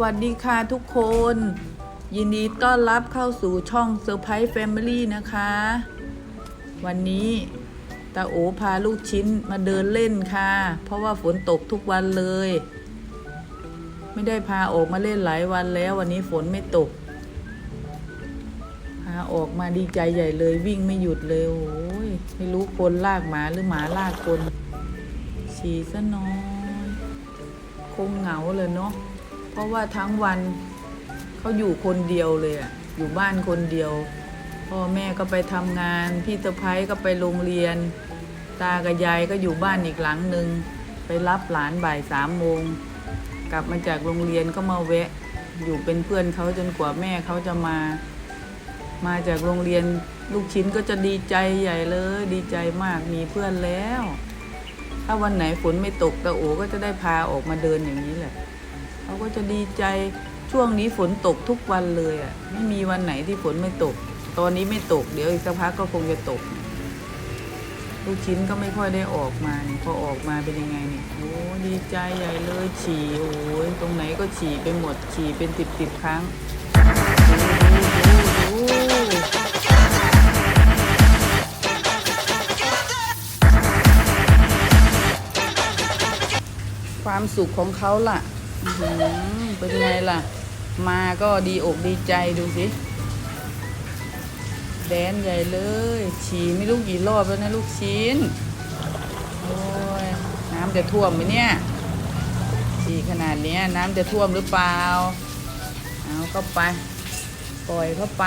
วัสดีค่ะทุกคน ยินดีต้อนรับเข้าสู่ช่องเซอร์ไพรส์แฟมิลี่นะคะ วันนี้ตาโอพาลูกชิ้นมาเดินเล่นค่ะ เพราะว่าฝนตกทุกวันเลย ไม่ได้พาออกมาเล่นหลายวันแล้ววันนี้ฝนไม่ตก พาออกมาดีใจใหญ่เลยวิ่งไม่หยุดเลยโอ้ยไม่รู้คนลากหมาหรือหมาลากคนฉี่ซะน้อย คงเหงาเลยเนาะ เพราะว่าทั้งวันเขาอยู่คนเดียวเลยอะอยู่บ้านคนเดียว พ่อแม่ก็ไปทำงาน พี่สะพ้ยก็ไปโรงเรียน ตากับยายก็อยู่บ้านอีกหลังหนึ่งไปรับหลานบ่ายสามโมง กลับมาจากโรงเรียนก็มาแวะ อยู่เป็นเพื่อนเขาจนกว่าแม่เขาจะมา มาจากโรงเรียนลูกชิ้นก็จะดีใจใหญ่เลย ดีใจมากมีเพื่อนแล้ว ถ้าวันไหนฝนไม่ตกตาโอก็จะได้พาออกมาเดินอย่างนี้แหละ เขาก็จะดีใจช่วงนี้ฝนตกทุกวันเลยอะไม่มีวันไหนที่ฝนไม่ตก ตอนนี้ไม่ตก เดี๋ยวอีกสักพักก็คงจะตกลูกชิ้นก็ไม่ค่อยได้ออกมาพอออกมาเป็นยังไงเนี่ยโอ้ดีใจใหญ่เลยฉี่โอ้ยตรงไหนก็ฉี่ไปหมดฉี่เป็นสิบสิบครั้งความสุขของเขาล่ะ เป็นไงล่ะ มาก็ดีอกดีใจดูสิ แดนใหญ่เลย ฉี่ไม่รู้กี่รอบแล้วนะลูกชิ้น โอ้ย น้ำจะท่วมไหมเนี่ย ฉี่ขนาดนี้น้ำจะท่วมหรือเปล่า เอาเข้าไป ปล่อยเข้าไป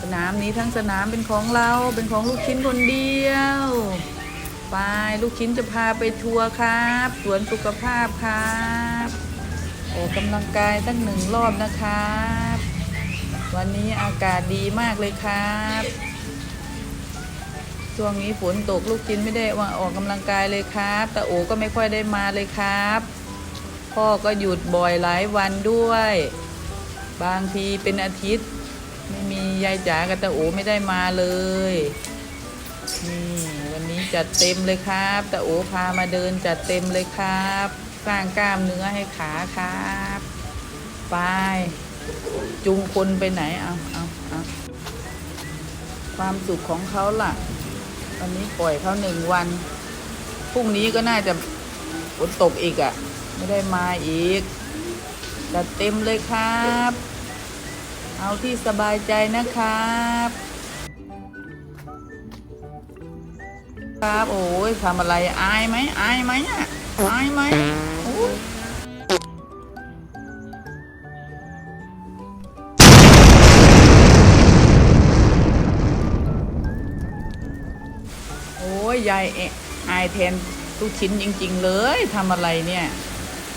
สนามนี้ทั้งสนามเป็นของเรา เป็นของลูกชิ้นคนเดียว ไปลูกชิ้นจะพาไปทัวร์ครับสวนสุขภาพครับออกกำลังกายตั้งหนึ่งรอบนะครับ วันนี้อากาศดีมากเลยครับช่วงนี้ฝนตกลูกชิ้นไม่ได้ว่าออกกำลังกายเลยครับแต่โอก็ไม่ค่อยได้มาเลยครับ พ่อก็หยุดบ่อยหลายวันด้วย บางทีเป็นอาทิตย์ ไม่มียายจ๋ากับตาโอไม่ได้มาเลยนี่ จัดเต็มเลยครับตาโอพามาเดินจัดเต็มเลยครับ สร้างกล้ามเนื้อให้ขาครับไปจูงคนไปไหนเอาเอาเอาความสุขของเขาล่ะวันนี้ปล่อยเขาหนึ่งวันพรุ่งนี้ก็น่าจะฝนตกอีกอะ่ะ ไม่ได้มาอีกจัดเต็มเลยครับ เอาที่สบายใจนะครับ ครับโอ้ยทำอะไรอายไหมอายไหมอะอายไหมโอ้ยโอ้ยยายเอะอายแทนลูกชิ้นจริง ๆ เลยทำอะไรเนี่ย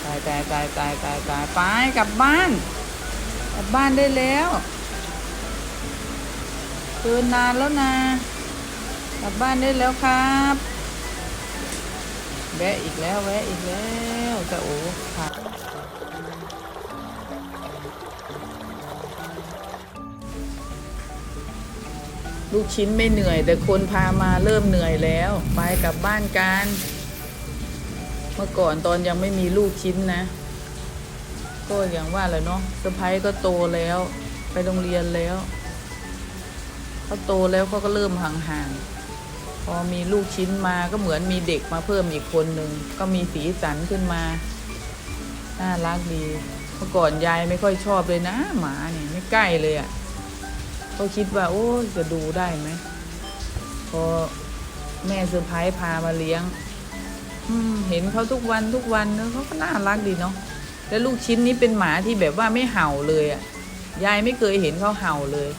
ตายตายตายตายตายตายไปกลับบ้าน กลับบ้านได้แล้วเกินนานแล้วนะ กลับบ้านได้แล้วครับแวะอีกแล้วแวะอีกแล้วจะโอ้ค่ะลูกชิ้นไม่เหนื่อย แต่คนพามาเริ่มเหนื่อยแล้ว ไปกลับบ้านกัน เมื่อก่อนตอนยังไม่มีลูกชิ้นนะ ก็อย่างว่าแหละเนาะสะพ้ายก็โตแล้ว ไปโรงเรียนแล้วเขาโตแล้วเขาก็เริ่มห่างๆ อมีลูกชิ้นมาก็เหมือนมีเด็กมาเพิ่มอีกคนหนึ่งก็มีสีสันขึ้นมา น่ารักดีเมื่อก่อนยายไม่ค่อยชอบเลยนะ หมาเนี่ยไม่ใกล้เลยอะ่ะก็คิดว่า โอ้จะดูได้ไหมพอแม่เซอร์ไพรส์พามาเลี้ยง อืม เห็นเขาทุกวันทุกวันเนอะเขาก็น่ารักดีเนาะแล้วลูกชิ้นนี้เป็นหมาที่แบบว่าไม่เห่าเลยอะ่ะยายไม่เคยเห็นเขาเห่าเลย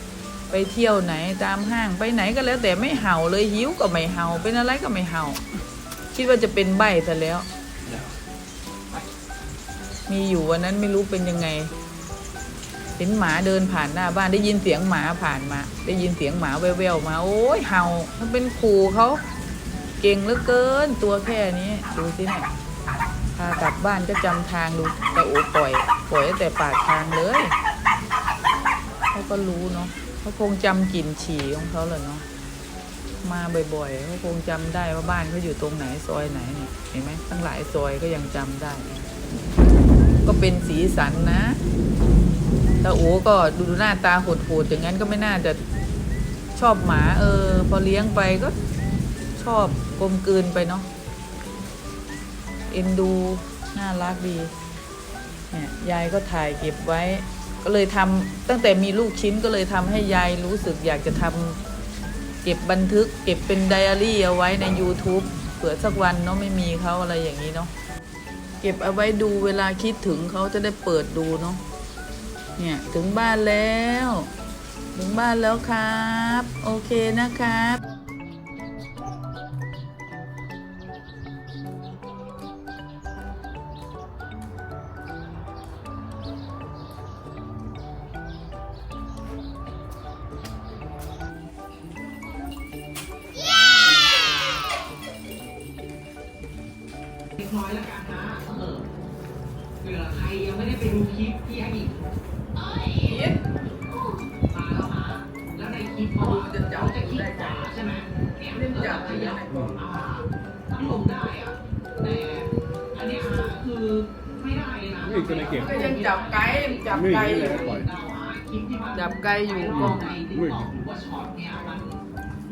ไปเที่ยวไหนตามห้างไปไหนก็แล้ว แต่ไม่เห่าเลยหิวก็ไม่เห่าเป็นอะไรก็ไม่เห่า คิดว่าจะเป็นใบซะแล้ว มีอยู่วันนั้นไม่รู้เป็นยังไง เห็นหมาเดินผ่านหน้าบ้านได้ยินเสียงหมาผ่านมา ได้ยินเสียงหมาแว่วๆมา โอ้ยเห่ามันเป็นขู่เขาเก่งเหลือเกินตัวแค่นี้ดูสิเนี่ยพากลับบ้านก็จำทางดูแต่โอ้ปล่อย ปล่อยแต่ปากทางเลยเขาก็รู้เนาะ เขาคงจำกลิ่นฉี่ของเขาเลยเนาะมาบ่อยๆเขาคงจำได้ว่าบ้านเขาอยู่ตรงไหนซอยไหนเนี่ยเห็นไหมตั้งหลายซอยก็ยังจำได้ ก็เป็นสีสันนะตาโอก็ดูหน้าตาโหดๆอย่างนั้นก็ไม่น่าจะชอบหมา เออ พอเลี้ยงไปก็ชอบกลมกลืนไปเนาะเอ็นดู น่ารักดีเนี่ยยายก็ถ่ายเก็บไว้ ก็เลยทำตั้งแต่มีลูกชิ้นก็เลยทำให้ยายรู้สึกอยากจะทำเก็บบันทึก เก็บเป็นไดอารี่เอาไว้ใน YouTube เผื่อสักวันเนาะไม่มีเขาอะไรอย่างนี้เนาะเก็บเอาไว้ดูเวลาคิดถึงเขาจะได้เปิดดูเนาะเนี่ยถึงบ้านแล้ว ถึงบ้านแล้วครับ โอเคนะครับ ผื่อใครยังไม่ได้ไปดูคลิปที่ไอ้อีกมาแล้วฮะแล้วในคลิปเขาอะจะจับเขาจะคิดขวาใช่ไหมเนี่ยเล่นจับขยับอ่าทั้งลงได้อะแต่อันเนี้ยฮะคือไม่ได้เลยนะนี่ก็ไม่เก่งก็ยังจับไกด์จับไกด์อยู่ปล่อยคลิปที่มันจับไกลอยู่กล้องในติ๊กต็อกหรือว่าช็อตเนี่ยมัน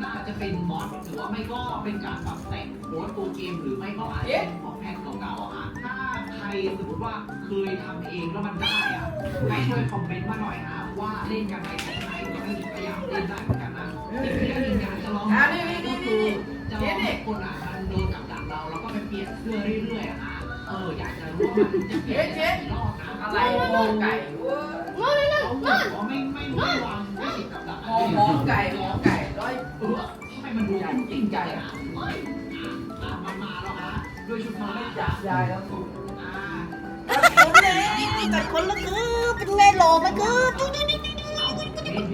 น่าจะเป็นมอดหรือว่าไม่ก็เป็นการปรับแต่งโค้ดตัวเกมหรือไม่ก็อาจจะเป็ สมมติว่าเคยทำเองแล้วมันได้อะให้ช่วยคอมเมนต์มาหน่อยฮะว่าเล่นกันในแพ็คไหนก็ให้พยายามเล่นได้เหมือนกันนะสิ่งที่ได้ยินอยากจะลองอะนี่นี่นี่ก็คือนี่จะลองให้คนอะมันโดนกับดักเราแล้วก็ไปเปลี่ยนเสื้อเรื่อยๆอะฮะเอออยากจะรู้ว่ามันจะเปลี่ยนได้กี่รอบนะอะไรหอไก่เว้ยเขาบอกว่าไม่ไม่ไม่วางไม่ติดกับดักหอหอไก่หอไก่ร้อยเออทำไมมันดูจริงใจอะเอ้ยอะมันมาแล้วฮะด้วยชุดมาแล้วจ้ะยายแล้วอ่าคน เลยแต่คนละคือเป็นไงหล่อมันคือดูดูดูดูดู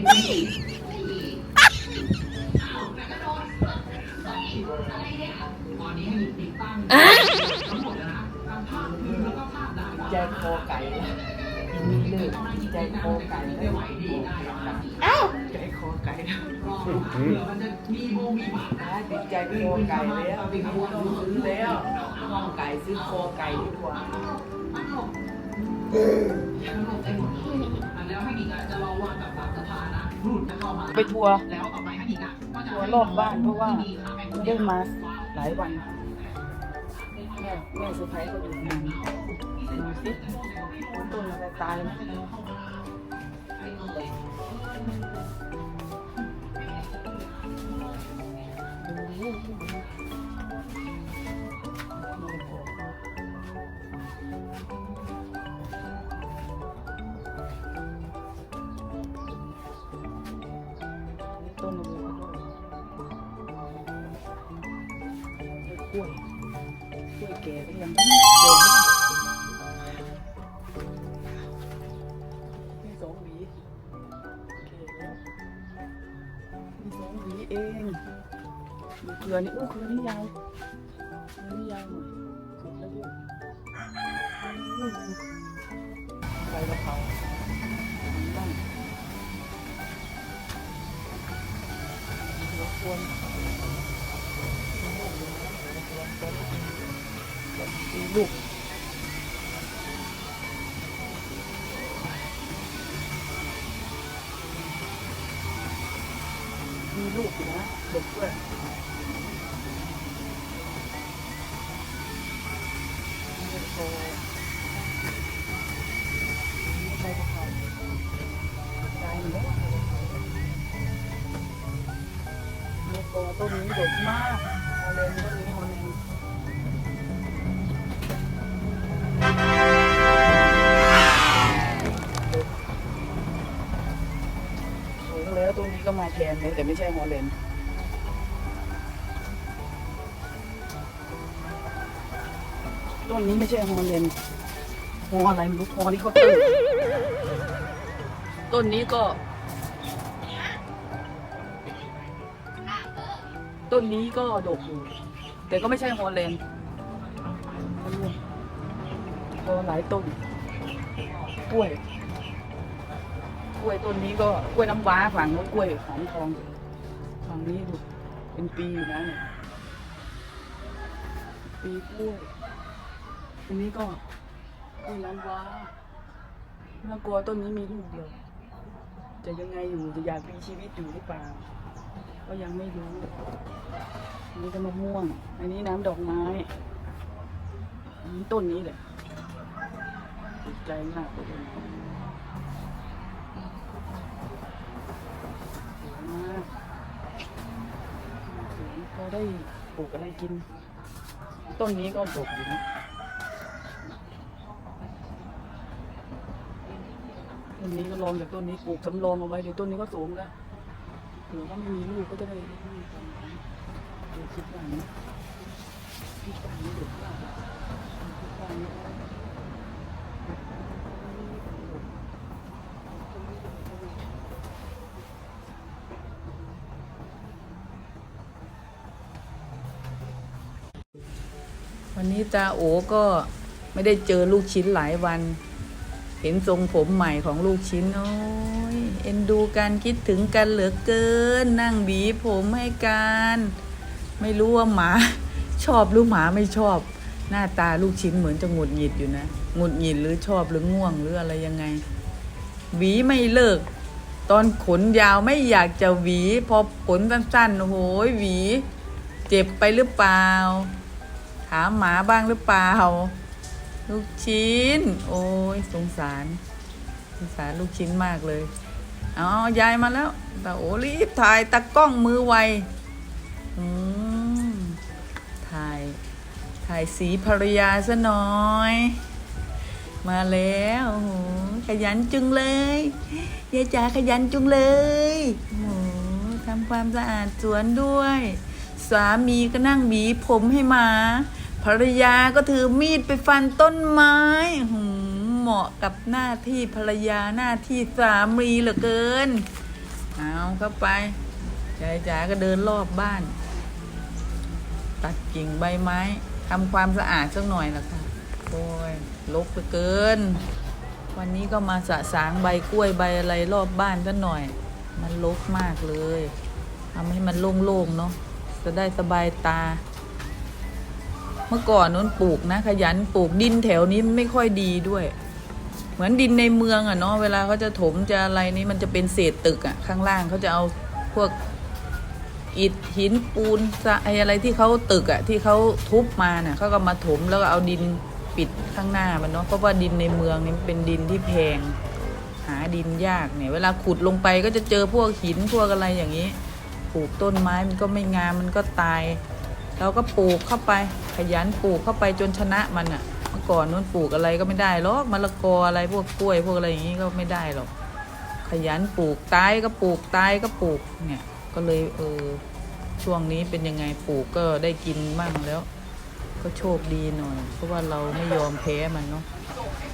เฮ้ยเฮ้ยเฮ้ยอ้าวแต่ก็โดนเฮ้ยอะไรเนี่ยตอนนี้ให้หยิบติดตั้งทั้งหมดเลยนะทั้งภาพพื้นแล้วก็ภาพดาบใจคอไก่มีเลยใจคอไก่ไม่ไหวดีได้หรอกนะเอ้าใจคอไก่รอเผื่อมันจะมีโบมีบาดนะได้ติดใจคอไก่แล้วไม่ต้องซื้อแล้วห้องไก่ซื้อคอไก่ดีกว่า มันหลบได้หมอแล้วให้อีกอะจะรอวางกับปากสภานะรุ่นจะเข้ามาไปทัวร์ แล้วต่อไปให้อีกอะก็จะทัวร์รอบบ้านเพราะว่าได้มาหลายวัน แม่แม่สุดท้ายก็อยู่นานดูสิต้นอะไรตายไหม ต้นอะโวคาโดกล้วยกล้วยแก่ก็ยังแก่มีสองหวีแก่แล้วมีสองหวีเองมีเครือนี่อู้เครือนี่ยาวเครือนี่ยาวหน่อยสุดแล้วด้วยอุ้ยใบกะเพรา ลูกมีลูกอยู่นะเด็กด้วยมีโต เด็กมากฮอลแลนด์ต้นนี้ฮอลแลนด์สูงแล้วต้นนี้ก็มาแทนเลยแต่ไม่ใช่ฮอลแลนต้นนี้ไม่ใช่ฮอลแลนด์ฮออะไรไม่รู้ฮอนี่เขาตื้อต้นนี้ก็ ต้นนี้ก็ดกอยู่แต่ก็ไม่ใช่ฮอลแลนด์ก็หลายต้นกล้วย กล้วยต้นนี้ก็กล้วยน้ำว้าฝั่งนู้นกล้วยหอมทองฝั่งนี้ดูเป็นปีอยู่นะเนี่ยปีกล้วยอันนี้ก็นี่น้ำว้าแล้วกลัวต้นนี้มีลูกเดียว จะยังไงอยู่จะอยากมีชีวิตอยู่หรือเปล่า ก็ยังไม่รู้อันนี้ก็มะม่วง อันนี้น้ำดอกไม้อันนี้ต้นนี้แหละติดใจมากเลยต้นนี้สวยมากสวยพอได้ปลูกอะไรกิน ต้นนี้ก็ดกอยู่นะต้นนี้ก็ลองจากต้นนี้ปลูกสำรองเอาไว้เดี๋ยวต้นนี้ก็สูงแล้ว เผื่อว่าไม่มีลูกก็จะได้ลูกกันเดี๋ยวคิดว่านะคิดว่านี้ด็กว่าคิดว่านี้วันนี้ตาโอก็ไม่ได้เจอลูกชิ้นหลายวัน เห็นทรงผมใหม่ของลูกชิ้นโอ้ย เอ็นดูการคิดถึงกันเหลือเกิน นั่งบีผมให้กัน ไม่รู้ว่าหมา ชอบหรือหมาไม่ชอบ หน้าตาลูกชิ้นเหมือนจะหงุดหงิดอยู่นะหงุดหงิดหรือชอบหรือง่วงหรืออะไรยังไงหวีไม่เลิก ตอนขนยาวไม่อยากจะหวี พอขนสั้นๆโอ้โหหวี เจ็บไปหรือเปล่า ถามหมาบ้างหรือเปล่า ลูกชิ้น โอ้ยสงสารสงสารลูกชิ้นมากเลย เอายายมาแล้วแต่โอ้รีบถ่ายตะกล้องมือไวอืมถ่าย ถ่ายสีภรรยาซะหน่อย มาแล้วโหขยันจุงเลยยายจ๋าขยันจุงเลยโหทำความสะอาดสวนด้วย สามีก็นั่งหวีผมให้มาภรรยาก็ถือมีดไปฟันต้นไม้หืม เหมาะกับหน้าที่ภรรยาหน้าที่สามีเหลือเกิน เอาเข้าไปยาจ๋าก็เดินรอบบ้าน ตัดกิ่งใบไม้ทำความสะอาดสักหน่อยละค่ะโอ้ยลกไปเกิน วันนี้ก็มาสะสางใบกล้วยใบอะไรรอบบ้านสักหน่อย มันลกมากเลยทำให้มันโล่งๆเนาะจะได้สบายตาเมื่อก่อนนู้นปลูกนะ ขยันปลูกดินแถวนี้ไม่ค่อยดีด้วย เหมือนดินในเมืองอะเนาะเวลาเขาจะถมจะอะไรนี่มันจะเป็นเศษตึกอะข้างล่างเขาจะเอาพวกอิฐหินปูนทรายอะไรที่เขาตึกอะที่เขาทุบมาเน่ะเขาก็มาถมแล้วก็เอาดินปิดข้างหน้ามันเนาะเพราะว่าดินในเมืองนี่เป็นดินที่แพง หาดินยากเนี่ย เวลาขุดลงไปก็จะเจอพวกหินพวกอะไรอย่างนี้ปลูกต้นไม้มันก็ไม่งามมันก็ตาย เราก็ปลูกเข้าไปขยันปลูกเข้าไปจนชนะมันอะเมื่อ ก่อนนู้นปลูกอะไรก็ไม่ได้หรอกมะละกออะไรพวกกล้วย พวกอะไรอย่างนี้ก็ไม่ได้หรอก ขยันปลูกตายก็ปลูกตายก็ปลูกเนี่ย ก็เลยเออช่วงนี้เป็นยังไงปลูกก็ได้กินบ้างแล้ว ก็โชคดีหน่อยเพราะว่าเราไม่ยอมแพ้มันเนาะ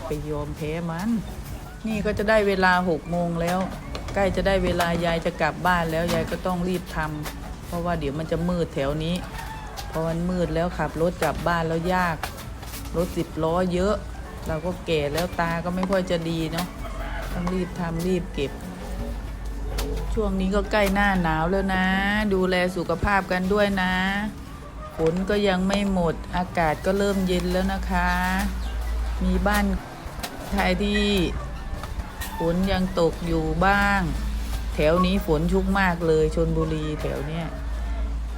ไปยอมแพ้มัน นี่ก็จะได้เวลาหกโมงแล้ว ใกล้จะได้เวลายายจะกลับบ้านแล้วยายก็ต้องรีบทำเพราะว่าเดี๋ยวมันจะมืดแถวนี้พอมันมืดแล้วขับรถกลับบ้านแล้วยาก รถสิบล้อเยอะ เราก็แก่แล้วตาก็ไม่ค่อยจะดีเนาะต้องรีบทำรีบเก็บ ช่วงนี้ก็ใกล้หน้าหนาวแล้วนะ ดูแลสุขภาพกันด้วยนะฝนก็ยังไม่หมดอากาศก็เริ่มเย็นแล้วนะคะ มีบ้านไทยที่ฝนยังตกอยู่บ้าง แถวนี้ฝนชุกมากเลยชนบุรีแถวเนี้ย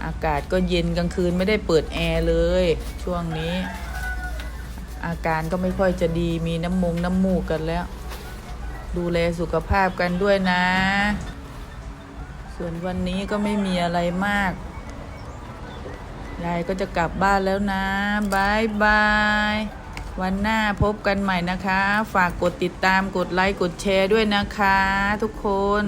อากาศก็เย็นกลางคืนไม่ได้เปิดแอร์เลย ช่วงนี้ อาการก็ไม่ค่อยจะดีมีน้ำมงน้ำมูกกันแล้ว ดูแลสุขภาพกันด้วยนะ ส่วนวันนี้ก็ไม่มีอะไรมากยายก็จะกลับบ้านแล้วนะบายบาย วันหน้าพบกันใหม่นะคะ ฝากกดติดตามกดไลค์ กดแชร์ด้วยนะคะ ทุกคน